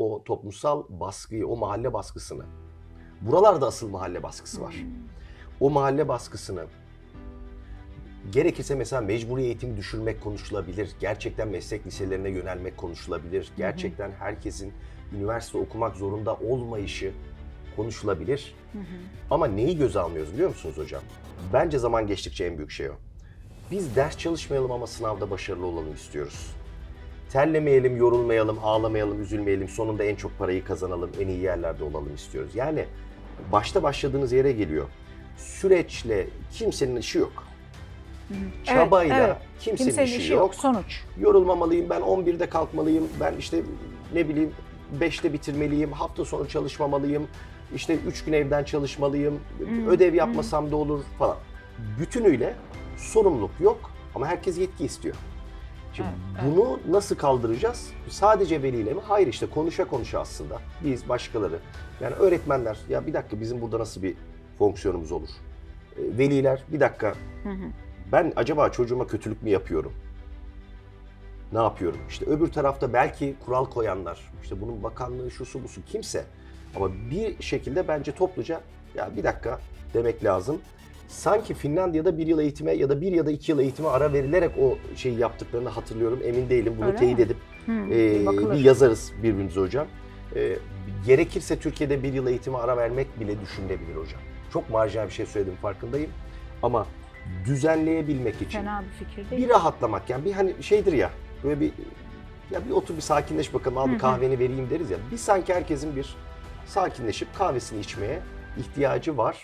o toplumsal baskıyı, o mahalle baskısını, buralarda asıl mahalle baskısı var. O mahalle baskısını gerekirse mesela mecburi eğitim düşürmek konuşulabilir. Gerçekten meslek liselerine yönelmek konuşulabilir. Gerçekten herkesin üniversite okumak zorunda olmayışı konuşulabilir. Ama neyi göze almıyoruz biliyor musunuz hocam? Bence zaman geçtikçe en büyük şey o. Biz ders çalışmayalım ama sınavda başarılı olalım istiyoruz. Terlemeyelim, yorulmayalım, ağlamayalım, üzülmeyelim. Sonunda en çok parayı kazanalım, en iyi yerlerde olalım istiyoruz. Yani başta başladığınız yere geliyor. Süreçle kimsenin işi yok. Çabayla Evet, evet. kimsenin, Kimsenin işi, işi yok. yok. Sonuç. Yorulmamalıyım, ben 11'de kalkmalıyım, ben işte ne bileyim 5'te bitirmeliyim, hafta sonu çalışmamalıyım, işte 3 gün evden çalışmalıyım, ödev yapmasam da olur falan. Bütünüyle sorumluluk yok ama herkes yetki istiyor. Şimdi Evet, bunu nasıl kaldıracağız? Sadece veliyle mi? Hayır işte konuşa konuşa aslında. Biz başkaları yani öğretmenler ya bir dakika bizim burada nasıl bir fonksiyonumuz olur? E, Veliler bir dakika ben acaba çocuğuma kötülük mü yapıyorum? Ne yapıyorum? İşte öbür tarafta belki kural koyanlar, işte bunun bakanlığı, şusu busu kimse. Ama bir şekilde bence topluca ya bir dakika demek lazım. Sanki Finlandiya'da bir yıl eğitime ya da bir ya da iki yıl eğitime ara verilerek o şeyi yaptıklarını hatırlıyorum. Emin değilim. Bunu Öyle teyit mi? edip Hı, bakılır. bir yazarız birbirimize hocam. Ee, gerekirse Türkiye'de bir yıl eğitime ara vermek bile düşünülebilir hocam. Çok marjinal bir şey söyledim farkındayım. Ama düzenleyebilmek için Fena bir fikir değil. bir rahatlamak yani bir hani şeydir ya böyle bir ya bir otur bir sakinleş bakalım al bir kahveni vereyim deriz ya. Bir sanki herkesin bir sakinleşip kahvesini içmeye ihtiyacı var.